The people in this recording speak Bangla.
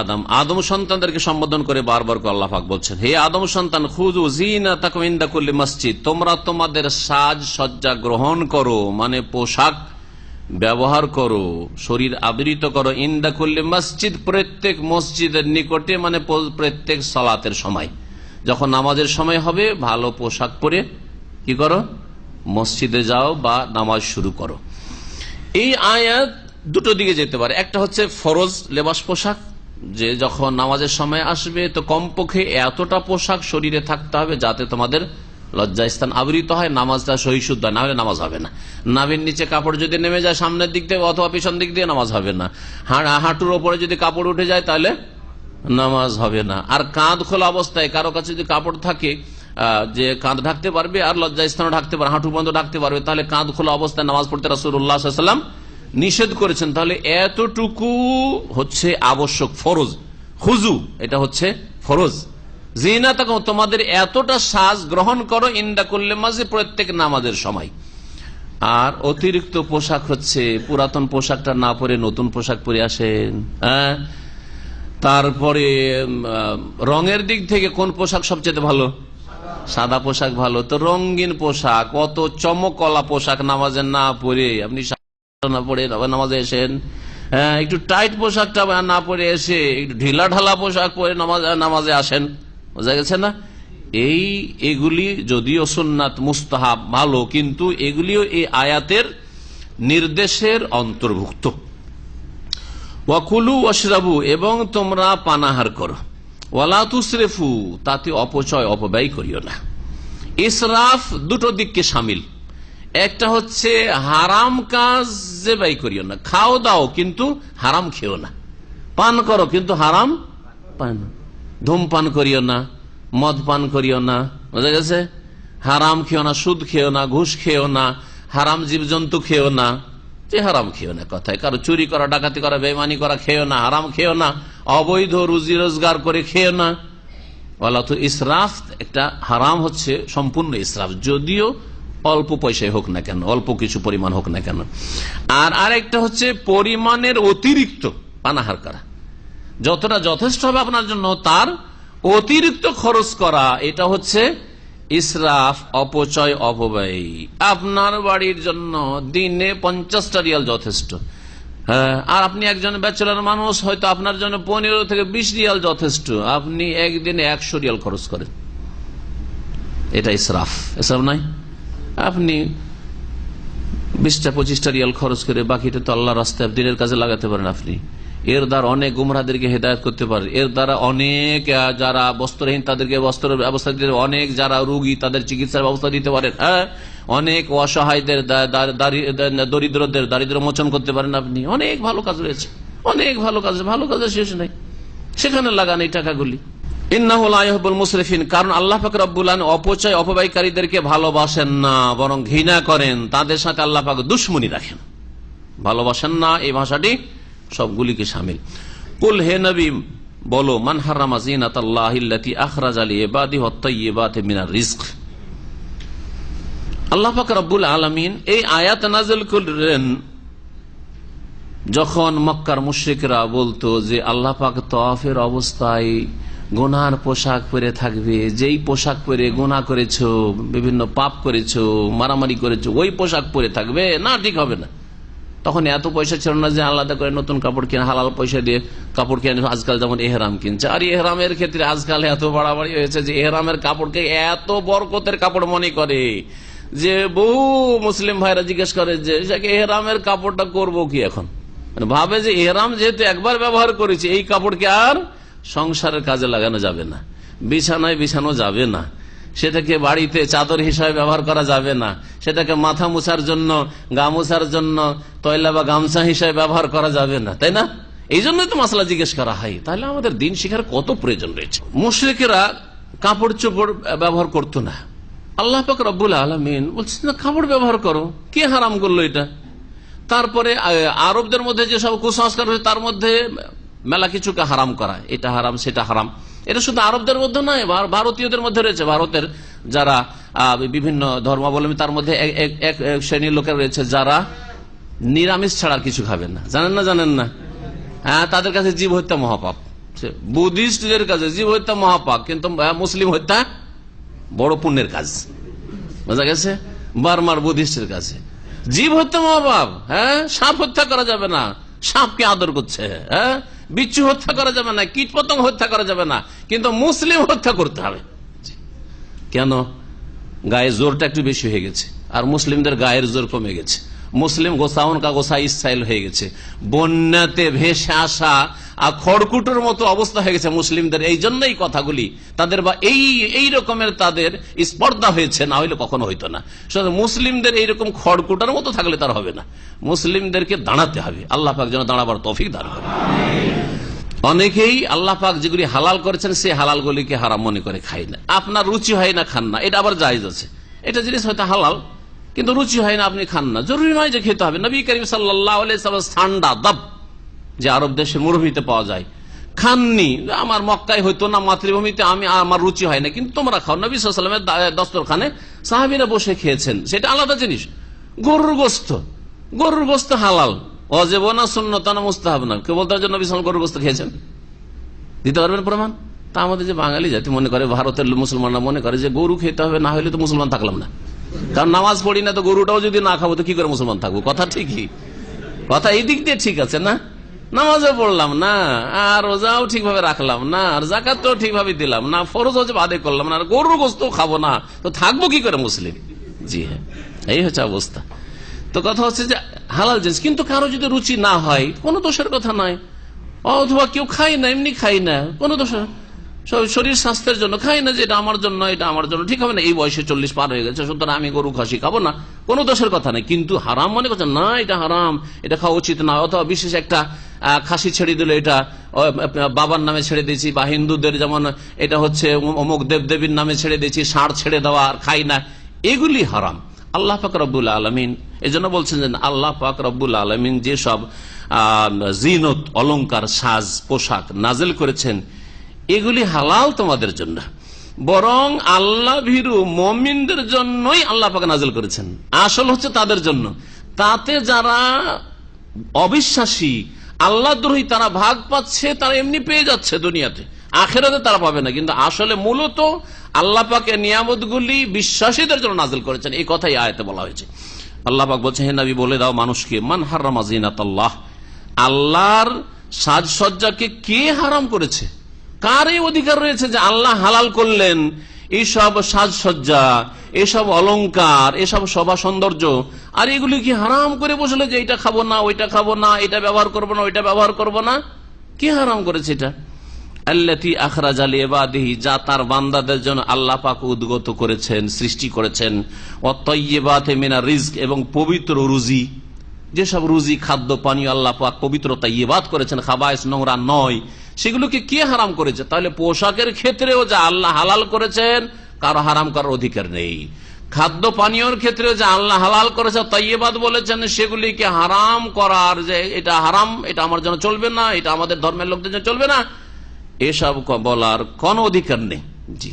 আদম আদম সন্তানদেরকে সম্বোধন করে বারবার করে আল্লাহ পাক বলছেন, হে আদম সন্তান করলে মসজিদ, তোমরা তোমাদের সাজ সজ্জা গ্রহণ করো মানে পোশাক ব্যবহার করো, শরীর আবৃত করো ইন্দা করলে মসজিদ প্রত্যেক মসজিদের নিকটে মানে প্রত্যেক সালাতের সময়। যখন নামাজের সময় হবে, ভালো পোশাক পরে কি করো? মসজিদে যাও বা নামাজ শুরু করো। এই আয়াত দুটো দিকে যেতে পারে। একটা হচ্ছে ফরজ লেবাস পোশাক যে যখন নামাজের সময় আসবে, তো কমপক্ষে এতটা পোশাক শরীরে থাকতে হবে যাতে তোমাদের লজ্জাস্থান আবৃত হয়, নামাজটা সহিশুদ্ধ না হলে নামাজ হবে না। নাভির নিচে কাপড় যদি নেমে যায় সামনের দিক দিয়ে অথবা পিছন দিক দিয়ে নামাজ হবে না। হাঁটুর ওপরে যদি কাপড় উঠে যায় তাহলে নামাজ হবে না। আর কাঁধ খোলা অবস্থায় কারও কাছে যদি কাপড় থাকে যে কাঁধ ঢাকতে পারবে আর লজ্জাস্থানও ঢাকতে পারবে, হাঁটু বন্ধ ঢাকতে পারবে, তাহলে কাঁধ খোলা অবস্থায় নামাজ পড়তে রাসুল্লাহাম নিষেধ করেছেন, তাহলে এতটুকু হচ্ছে আবশ্যক ফরজ। হুজু, এটা হচ্ছে ফরজ। জিনা তখন তোমাদের এতটা সাজ গ্রহণ করো, ইন্দা করলে মাঝে প্রত্যেক নামাজের সময়। আর অতিরিক্ত পোশাক হচ্ছে, পুরাতন পোশাকটা না পরে নতুন পোশাক পরে আসেন হ্যাঁ? তারপরে রঙের দিক থেকে কোন পোশাক সবচেয়ে ভালো? সাদা পোশাক ভালো। তো রঙিন পোশাক, অত চমকলা পোশাক নামাজের না পরে আপনি না নামাজে এসেন। হ্যাঁ একটু টাইট পোশাকটা না পরে এসে একটু ঢিলা ঢালা পোশাক পরে নামাজে আসেন। বোঝা গেছে না? এই, এগুলি যদিও মুস্তাহাব ভালো, কিন্তু এগুলিও এই আয়াতের নির্দেশের অন্তর্ভুক্ত। ওয়াকুলু অশরাবু এবং তোমরা পানাহার করো। ওয়ালা তুসরেফু, তাতে অপচয়, অপব্যয় করিও না। ইসরাফ দুটো দিককে সামিল। একটা হচ্ছে হারাম কাজ যে ব্যয় করিও না। খাও, দাও, কিন্তু হারাম খেও না। পান করো, কিন্তু হারাম পান। ধূমপান করিও না, মদ পান করিও না, বোঝা গেছে? হারাম খেও না, সুদ খেও না, ঘুষ খেও না, হারাম জীবজন্তু খেও না। যে হারাম খেও না কথায়, কারও চুরি করা, ডাকাতি করা বেমানি করা খেও না, হারাম খেও না, অবৈধ রুজি রোজগার করে খেও না। তো ইসরাফ, একটা হারাম হচ্ছে সম্পূর্ণ ইসরাফ। যদিও অল্প পয়সায় হোক না কেন, অল্প কিছু পরিমাণ হোক না কেন। আর আরেকটা হচ্ছে পরিমাণের অতিরিক্ত পানাহার করা যতটা যথেষ্ট হবে আপনার জন্য, তার অতিরিক্ত খরচ করা, এটা হচ্ছে ইসরাফ অপচয় অপব্যয় আপনার বাড়ির জন্য দিনে পঞ্চাশটা রিয়াল যথেষ্ট। হ্যাঁ আর আপনি একজন ব্যাচেলার মানুষ, হয়তো আপনার জন্য পনেরো থেকে বিশ রিয়াল যথেষ্ট। আপনি একদিনে একশো রিয়াল খরচ করেন। এটা ইসরাফ এসব নাই? আপনি বিশটা পঁচিশটা রিয়াল খরচ করে বাকিটা তো আল্লাহ রাস্তায় দিনের কাজে লাগাতে পারেন আপনি। এর দ্বারা অনেক গুমরাদেরকে হেদায়ত করতে পারে। এর দ্বারা অনেক যারা বস্ত্রহীন তাদেরকে বস্ত্র ব্যবস্থা দিতে অনেক যারা রুগী তাদের চিকিৎসার ব্যবস্থা দিতে পারেন হ্যাঁ? অনেক অসহায়দের দরিদ্রদের দারিদ্র মোচন করতে পারেন আপনি। অনেক ভালো কাজ রয়েছে। অনেক ভালো কাজ, ভালো কাজের শেষ নেই। সেখানে লাগান এই টাকাগুলি। কারণ আল্লাহ পাক রব্বুল অপচয় অপব্যয়কারীদেরকে ভালোবাসেন না, বরং ঘৃণা করেন। তাদের সাথে আল্লাহ পাক দুশ্মনী রাখেন। ভালোবাসেন না, এই ভাষাটি সবগুলিকে সামিল। কুল হে নবী, বলো, মান আল্লাহ পাক যখন মক্কার বলতো যে অবস্থায় গোনার পোশাক পরে থাকবে, যেই পোশাক পরে গোনা করেছ, বিভিন্ন পাপ করেছ, মারামারি করেছ, ওই পোশাক পরে থাকবে, না, ঠিক হবে না। তখন এত পয়সা ছিল না যে আলাদা করে নতুন কাপড় কিনে, হালাল পয়সা দিয়ে কাপড় কিনে আজকাল যেমন এহরাম কিনছে। আর এহরামের ক্ষেত্রে আজকাল এত বাড়াবাড়ি হয়েছে যে এহরামের কাপড়কে এত বরকতের কাপড় মনে করে যে বহু মুসলিম ভাইরা জিজ্ঞেস করে যে এহরামের কাপড়টা করব কি এখন? মানে ভাবে যে এহরাম যেহেতু একবার ব্যবহার করেছি, এই কাপড়কে আর সংসারের কাজে লাগানো যাবে না। বিছানায় বিছানো যাবে না। সেটাকে বাড়িতে চাদর হিসাবে ব্যবহার করা যাবে না। সেটাকে মাথা মুছার জন্য, গা মুছার জন্য তয়লা বা গামছা হিসাবে ব্যবহার করা যাবে না। তাই না? এই জন্যই তো মশলা জিজ্ঞেস করা হয়। তাহলে আমাদের দিন শিখার কত প্রয়োজন রয়েছে? মুশ্রিকেরা কাপড় চোপড় ব্যবহার করতো না। আল্লাহ পাক রব্বুল আলমিন বলছেন, না, কাপড় ব্যবহার করো। কে হারাম করল এটা? তারপরে আরবদের মধ্যে যে সব কুসংস্কার হয়েছে, তার মধ্যে মেলা কিছুকে হারাম করা, এটা হারাম, সেটা হারাম। এটা শুধু আরবদের মধ্যে নয় ভারতীয়দের মধ্যে রয়েছে। ভারতের যারা বিভিন্ন ধর্মাবলম্বী, তার মধ্যে এক- শ্রেণির লোকের রয়েছে যারা নিরামিষ ছাড়া কিছু খাবেন না। জানেন না জানেন না? হ্যাঁ তাদের কাছে জীব হত্যা মহাপাপ। বুদ্ধিস্টদের কাছে জীব হত্যা মহাপাপ, কিন্তু মুসলিম হত্যা বড় পুণ্যের কাজ। বোঝা গেছে? বারমার বুদ্ধিস্টের কাছে। জীব হত্যা মহাপাপ হ্যাঁ? সাপ হত্যা করা যাবে না। সাপকে আদর করছে হ্যাঁ? বিচ্ছু হত্যা করা যাবে না কীট পতঙ্গ হত্যা করা যাবে না, কিন্তু মুসলিম হত্যা করতে হবে। কেন? গায়ে জোরটা একটু বেশি হয়ে গেছে, আর মুসলিমদের গায়ের জোর কমে গেছে। মুসলিম গোসাউন কা গোসা ইসাইল হয়ে গেছে। বন্যাতে ভেসে আসা আর খড়কুটোর মতো অবস্থা হয়ে গেছে মুসলিমদের। এই জন্যই কথাগুলি তাদের বা এই এই রকমের তাদের স্পর্ধা হয়েছে, না হইলে কখনো হইতো না। মুসলিমদের এইরকম খড়কুটার মতো থাকলে তার হবে না। মুসলিমদেরকে দাঁড়াতে হবে। আল্লাহ পাক যেন দাঁড়াবার তফিক করে অনেকেই আল্লাহ পাক যেগুলি হালাল করেছেন, সেই হালালগুলিকে হারাম মনে করে খায় না। আপনার রুচি হয় না, খান না। এটা আবার জায়জ আছে। এটা জিনিস হয়তো হালাল, কিন্তু রুচি হয় না, আপনি খান না। জরুরি নয় যে খেতে হবে। নবী করিম সাল্লাহ ঠান্ডা দাব যে আরব দেশের মরুভূমিতে পাওয়া যায়। খাননি, আমার মক্কায় হইতো না, মাতৃভূমিতে আমি, আমার রুচি হয় না, কিন্তু তোমরা খাও। নবী সাল্লামের দস্তরখানে সাহাবিরা বসে খেয়েছেন। সেটা আলাদা জিনিস। গরুর গোস্ত। গরুর গোস্ত হালাল। অজেব না শূন্যত না মুস্তাহাব না কেউ বলতে নবী সাল গরুর গোস্ত খেয়েছেন? দিতে পারবেন প্রমাণ? তা আমাদের যে বাঙালি জাতি মনে করে, ভারতের মুসলমানরা মনে করে যে গরু খেতে হবে, না হলে তো মুসলমান থাকলাম না। কারণ নামাজ পড়ি না তো গরুটাও যদি না খাব, তো কি করে মুসলমান থাকব? কথা ঠিকই। কথা এই দিক দিয়ে ঠিক আছে না? নামাজও পড়লাম না, আর রোজাও ঠিকভাবে রাখলাম না, আর জাকাতও ঠিকভাবে দিলাম না ফরজ হচ্ছে বাদে করলাম না, আর গরুর গোস্ত খাব না, তো থাকব কি করে মুসলিম? জি হ্যাঁ এই হচ্ছে অবস্থা। তো কথা হচ্ছে যে হালাল জিনিস। কিন্তু কারও যদি রুচি না হয়, কোনো দোষের কথা নয়। অথবা কেউ খাই না, এমনি খাই না, কোনো দোষ শরীর স্বাস্থ্যের জন্য খাই না যে এটা আমার জন্য, এটা আমার জন্য, ঠিক হবে না। এই বয়সে চল্লিশ পার হয়ে গেছে, সুতরাং আমি গরু খাসি খাব না। কোনো দোষের কথা নেই কিন্তু হারাম মনে করছে না, এটা হারাম, এটা খাওয়া উচিত না অথবা বিশেষ একটা খাসি ছেড়ে দিল এটা বাবার নামে ছেড়ে দিয়েছি, বা হিন্দুদের যেমন এটা হচ্ছে অমুক দেবদেবীর নামে ছেড়ে দিয়েছি, ষাঁড় ছেড়ে দেওয়া আর খাই না, এগুলি হারাম। আল্লাহ পাক রব্বুল আলমিন জন্য বলছেন যে আল্লাহ পাক রব্বুল আলমিন যেসব জিনত, অলংকার, সাজ, পোশাক নাজেল করেছেন, এগুলি হালাল তোমাদের জন্য। বরং আল্লাহ ভীরু মমিনদের জন্যই আল্লাহ পাক নাজেল করেছেন। আসল হচ্ছে তাদের জন্য। তাতে যারা অবিশ্বাসী, আল্লাহ দ্রোহী তারা ভাগ পাচ্ছে, তারা এমনি পেয়ে যাচ্ছে দুনিয়াতে। আখেরাতে তারা পাবে না। কিন্তু আসলে মূলত আল্লাহ পাকে নিয়ামত গুলি বিশ্বাসীদের জন্য নাজিল করেছেন। এই কথাই আয়তে বলা হয়েছে। আল্লাহ পাক বলছে হে নবী, বলে দাও মানুষকে, মান হারামা জিনাত আল্লাহ আল্লাহর সাজসজ্জাকে কে হারাম করেছে? কার এই অধিকার রয়েছে যে আল্লাহ হালাল করলেন? এইসব সাজসজ্জা, এসব অলংকার, এসব সভা সৌন্দর্য, আর এগুলি কি হারাম করে বসলে যে এটা খাব না, ওইটা খাব না, এটা ব্যবহার করব না, ওইটা ব্যবহার করব না? কে হারাম করেছে এটা? আল্লাতি আখরাজ আলী যা তার বান্দাদের জন্য আল্লাহ পাক উদ্গত করেছেন, সৃষ্টি করেছেন। অতয়েবাতে মিনা রিস্ক এবং পবিত্র রুজি। যেসব রুজি, খাদ্য, পানীয় আল্লাহ পাক পবিত্রতা ইয়েবাদ করেছেন, খাবায়স, নোংরা নয়, সেগুলোকে কে হারাম করেছে? তাহলে পোশাকের ক্ষেত্রেও যা আল্লাহ হালাল করেছেন, কারও হারাম করার অধিকার নেই। খাদ্য, পানীয়র ক্ষেত্রে যে আল্লাহ হালাল করেছে তাইয়েবাদ বলেছেন, সেগুলিকে হারাম করার যে, এটা হারাম, এটা আমার জন্য চলবে না, এটা আমাদের ধর্মের লোকদের জন্য চলবে না এসব বলার কোন অধিকার নেই। জি।